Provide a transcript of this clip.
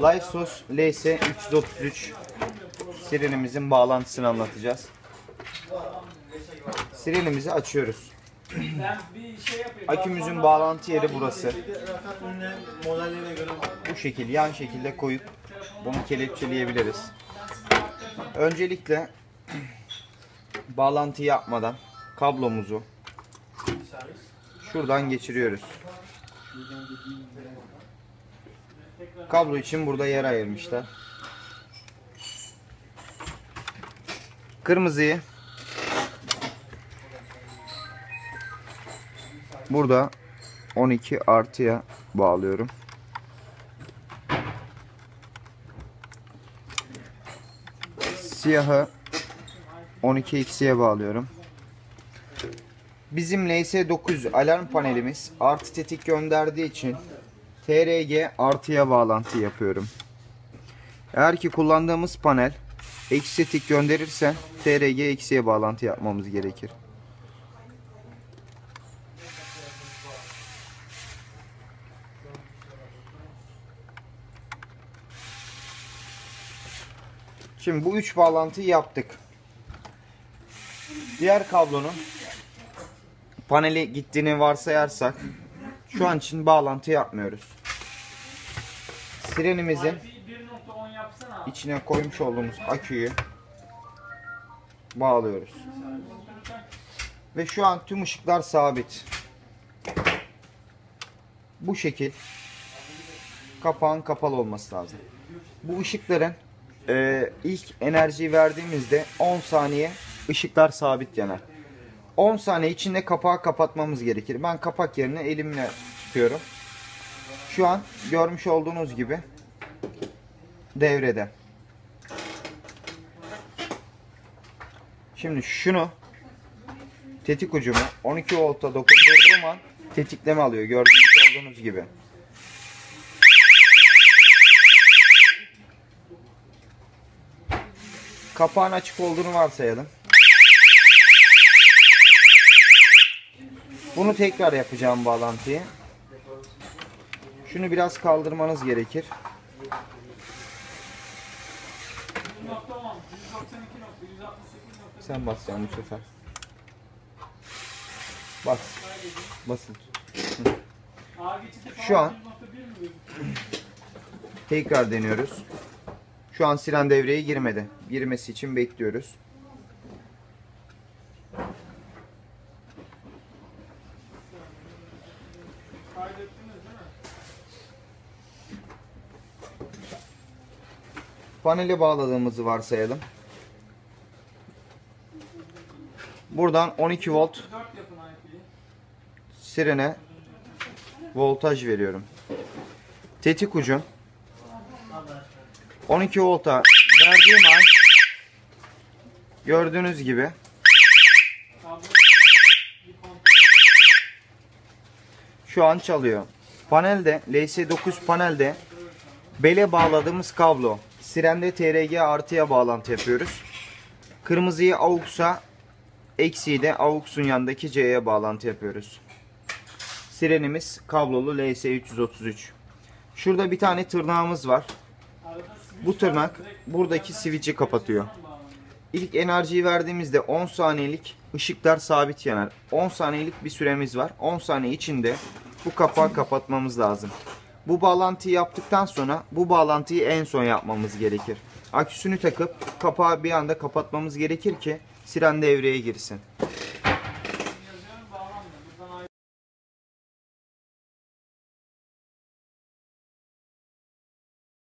Lysos LS 333 sirenimizin bağlantısını anlatacağız. Sirenimizi açıyoruz. Akümüzün bağlantı yeri burası. Bu şekil yan şekilde koyup bunu kelepçeleyebiliriz. Öncelikle bağlantı yapmadan kablomuzu şuradan geçiriyoruz. Kablo için burada yer ayırmışlar. Kırmızıyı burada 12 artıya bağlıyorum. Siyahı 12 eksiye bağlıyorum. Bizim LS900 alarm panelimiz artı tetik gönderdiği için TRG artıya bağlantı yapıyorum. Eğer ki kullandığımız panel eksi tetik gönderirse TRG eksiye bağlantı yapmamız gerekir. Şimdi bu üç bağlantıyı yaptık. Diğer kablonun paneli gittiğini varsayarsak şu an için bağlantı yapmıyoruz. Sirenimizin Bir 1.10 yapsana. içine koymuş olduğumuz aküyü bağlıyoruz. Ve şu an tüm ışıklar sabit. Bu şekil kapağın kapalı olması lazım. Bu ışıkların e, ilk enerjiyi verdiğimizde 10 saniye ışıklar sabit yanar. 10 saniye içinde kapağı kapatmamız gerekir. Ben kapak yerine elimle tutuyorum. Şu an görmüş olduğunuz gibi devrede. Şimdi şunu tetik ucumu 12 volta dokundurduğum an tetikleme alıyor. Gördüğünüz olduğunuz gibi. Kapağın açık olduğunu varsayalım. Bunu tekrar yapacağım bağlantıyı. Şunu biraz kaldırmanız gerekir. 1.10, 192.168. Sen basacaksın bu sefer. Bas. Basın. Şu an 1.1 mi gözüküyor? tekrar deniyoruz. Şu an siren devreye girmedi. Girmesi için bekliyoruz. Kaydettiniz değil mi? Panele bağladığımızı varsayalım. Buradan 12 volt 4 yapın IP'yi. sirene voltaj veriyorum. Tetik ucum 12 volta verdiğim an gördüğünüz gibi Kablo bir kontrol şu an çalıyor. Panelde LS9 panelde bele bağladığımız kablo. Sirende TRG artıya bağlantı yapıyoruz. Kırmızıyı AUX'a eksiği de AUX'un yanındaki C'ye bağlantı yapıyoruz. Sirenimiz kablolu LS333. Şurada bir tane tırnağımız var. Bu tırnak buradaki switch'i kapatıyor. İlk enerjiyi verdiğimizde 10 saniyelik ışıklar sabit yanar. 10 saniyelik bir süremiz var. 10 saniye içinde bu kapağı kapatmamız lazım. Bu bağlantıyı yaptıktan sonra bu bağlantıyı en son yapmamız gerekir. Aküsünü takıp kapağı bir anda kapatmamız gerekir ki siren devreye girsin.